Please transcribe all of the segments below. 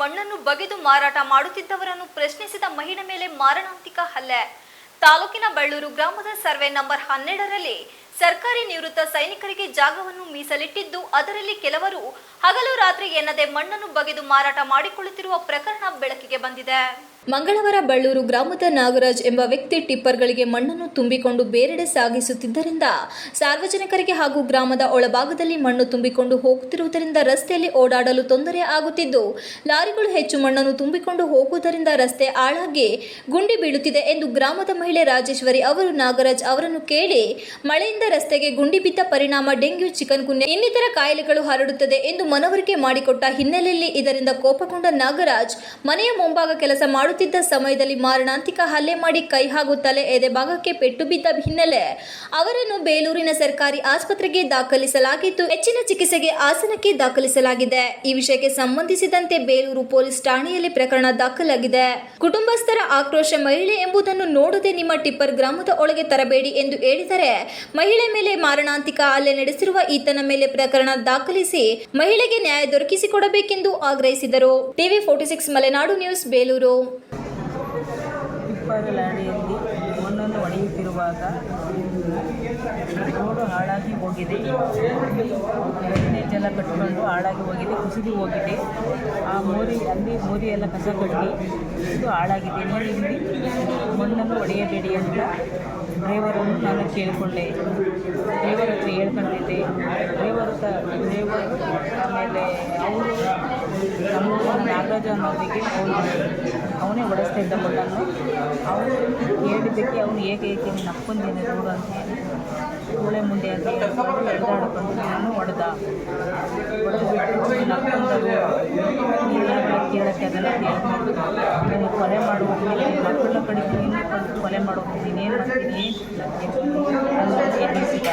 ಮಣ್ಣನ್ನು ಬಗೆದು ಮಾರಾಟ ಮಾಡುತ್ತಿದ್ದವರನ್ನು ಪ್ರಶ್ನಿಸಿದ ಮಹಿಳೆ ಮೇಲೆ ಮಾರಣಾಂತಿಕ ಹಲ್ಲೆ. ತಾಲೂಕಿನ ಬಳ್ಳೂರು ಗ್ರಾಮದ ಸರ್ವೆ ನಂಬರ್ ಹನ್ನೆರಡರಲ್ಲಿ ಸರ್ಕಾರಿ ನಿವೃತ್ತ ಸೈನಿಕರಿಗೆ ಜಾಗವನ್ನು ಮೀಸಲಿಟ್ಟಿದ್ದು, ಅದರಲ್ಲಿ ಕೆಲವರು ಹಗಲು ರಾತ್ರಿ ಎನ್ನದೆ ಮಣ್ಣನ್ನು ಬಗೆದು ಮಾರಾಟ ಮಾಡಿಕೊಳ್ಳುತ್ತಿರುವ ಪ್ರಕರಣ ಬೆಳಕಿಗೆ ಬಂದಿದೆ. ಮಂಗಳವಾರ ಬಳ್ಳೂರು ಗ್ರಾಮದ ನಾಗರಾಜ್ ಎಂಬ ವ್ಯಕ್ತಿ ಟಿಪ್ಪರ್ಗಳಿಗೆ ಮಣ್ಣನ್ನು ತುಂಬಿಕೊಂಡು ಬೇರೆಡೆ ಸಾಗಿಸುತ್ತಿದ್ದರಿಂದ ಸಾರ್ವಜನಿಕರಿಗೆ ಹಾಗೂ ಗ್ರಾಮದ ಒಳಭಾಗದಲ್ಲಿ ಮಣ್ಣು ತುಂಬಿಕೊಂಡು ಹೋಗುತ್ತಿರುವುದರಿಂದ ರಸ್ತೆಯಲ್ಲಿ ಓಡಾಡಲು ತೊಂದರೆ ಆಗುತ್ತಿದ್ದು, ಲಾರಿಗಳು ಹೆಚ್ಚು ಮಣ್ಣನ್ನು ತುಂಬಿಕೊಂಡು ಹೋಗುವುದರಿಂದ ರಸ್ತೆ ಆಳಾಗಿ ಗುಂಡಿ ಬೀಳುತ್ತಿದೆ ಎಂದು ಗ್ರಾಮದ ಮಹಿಳೆ ರಾಜೇಶ್ವರಿ ಅವರು ನಾಗರಾಜ್ ಅವರನ್ನು ಕೇಳಿ, ಮಳೆಯಿಂದ ರಸ್ತೆಗೆ ಗುಂಡಿ ಬಿದ್ದ ಪರಿಣಾಮ ಡೆಂಗ್ಯೂ, ಚಿಕನ್ ಗುನ್ಯ ಇನ್ನಿತರ ಕಾಯಿಲೆಗಳು ಹರಡುತ್ತದೆ ಎಂದು ಮನವರಿಕೆ ಮಾಡಿಕೊಟ್ಟ ಹಿನ್ನೆಲೆಯಲ್ಲಿ ಇದರಿಂದ ಕೋಪಗೊಂಡ ನಾಗರಾಜ್ ಮನೆಯ ಮುಂಭಾಗ ಕೆಲಸ ಮಾಡುತ್ತಿದ್ದ ಸಮಯದಲ್ಲಿ ಮಾರಣಾಂತಿಕ ಹಲ್ಲೆ ಮಾಡಿ ಕೈ ಹಾಗೂ ತಲೆ ಎದೆ ಭಾಗಕ್ಕೆ ಪೆಟ್ಟು ಬಿದ್ದ ಹಿನ್ನೆಲೆ ಅವರನ್ನು ಬೇಲೂರಿನ ಸರ್ಕಾರಿ ಆಸ್ಪತ್ರೆಗೆ ದಾಖಲಿಸಲಾಗಿದ್ದು ಹೆಚ್ಚಿನ ಚಿಕಿತ್ಸೆಗೆ ಹಾಸನಕ್ಕೆ ದಾಖಲಿಸಲಾಗಿದೆ. ಈ ವಿಷಯಕ್ಕೆ ಸಂಬಂಧಿಸಿದಂತೆ ಬೇಲೂರು ಪೊಲೀಸ್ ಠಾಣೆಯಲ್ಲಿ ಪ್ರಕರಣ ದಾಖಲಾಗಿದೆ. ಕುಟುಂಬಸ್ಥರ ಆಕ್ರೋಶ ಮಹಿಳೆ ಎಂಬುದನ್ನು ನೋಡದೆ ನಿಮ್ಮ ಟಿಪ್ಪರ್ ಗ್ರಾಮದ ಒಳಗೆ ತರಬೇಡಿ ಎಂದು ಹೇಳಿದರೆ ಮಹಿಳೆ ಮೇಲೆ ಮಾರಣಾಂತಿಕ ಹಲ್ಲೆ ನಡೆಸಿರುವ ಈತನ ಮೇಲೆ ಪ್ರಕರಣ ದಾಖಲಿಸಿ ಮಹಿಳೆಗೆ ನ್ಯಾಯ ದೊರಕಿಸಿಕೊಡಬೇಕೆಂದು ಆಗ್ರಹಿಸಿದರು. TV forty six Malenadu news, Belur. Tipper ಲಾರಿಯಲ್ಲಿ ಮಣ್ಣನ್ನು ಒಡೆಯುತ್ತಿರುವಾಗ ರೋಡು ಹಾಳಾಗಿ ಹೋಗಿದೆ. ಎರಡನೇ ಜಲ ಕಟ್ಟಿಕೊಂಡು ಹಾಳಾಗಿ ಹೋಗಿದೆ, ಕುಸಿದು ಹೋಗಿದೆ. ಆ ಮೋರಿ, ಅಲ್ಲಿ ಮೋರಿ ಎಲ್ಲ ಕಸ ಕಟ್ಟಿ ಇದು ಹಾಳಾಗಿದೆ. ಮೋರಿಯಲ್ಲಿ ಮಣ್ಣನ್ನು ಒಡೆಯಬೇಡಿ ಅಂತ ಡ್ರೈವರನ್ನು ನಾನು ಕೇಳಿಕೊಂಡೆ. ಡ್ರೈವರ್ ಹತ್ರ ಹೇಳ್ಕೊಂಡಿದ್ದೆ ಡ್ರೈವರ್ ಹತ್ರ, ಡ್ರೈವರ್ ಆಮೇಲೆ ಅವರು ನಮ್ಮ ನಾಗರಾಜ ಅನ್ನೋದಕ್ಕೆ ಅವನು ಅವನೇ ಹೊಡೆಸ್ತಾ ಇದ್ದ ಮಗನು ಅವನು ಹೇಳಿದ್ದಕ್ಕೆ ಅವನು ಏಕೆ ಏಕೆ ನೀನು ಅಪ್ಪಂದೇನೆ ದೂರ ಅಂತ ಹೇಳಿ ಮೂಳೆ ಮುಂದೆ ಅಂತ ಹೇಳ್ಕೊಂಡು ಎಳೆದಾಡ್ಕೊಂಡು ನಾನು ಹೊಡೆದ ಬಿಟ್ಟು ನೀನು ಅಪ್ಪಂದದು ನೀನು ಕೇಳಕ್ಕೆ ಅದನ್ನು ಹೇಳ್ಕೊಂಡು ನೀನು ಕೊಲೆ ಮಾಡುವುದು ಮಕ್ಕಳ ಕಡೆಗೆ ನೀನು ಕೊಂಡು ಕೊಲೆ ಮಾಡುವುದು ಏನು ಮಾಡ್ತೀನಿ? ಅನ್ನೋದು ಎಬ್ಬಿಸಿದ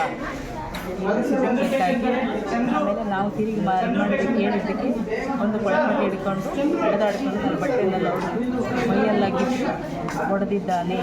ಆಮೇಲೆ ನಾವು ತಿರುಗಿ ಮಾಡಿ ಮಾಡಿದ್ದಕ್ಕೆ ಹೇಳಿದ್ದಕ್ಕೆ ಒಂದು ಕೊಳಕಟ್ಟೆ ಹಿಡ್ಕೊಂಡು ಹೊಡೆದಾಡ್ಕೊಂಡು ನನ್ನ ಬಟ್ಟೆನೆಲ್ಲ ಹೊಡೆದಿದ್ದಾನೆ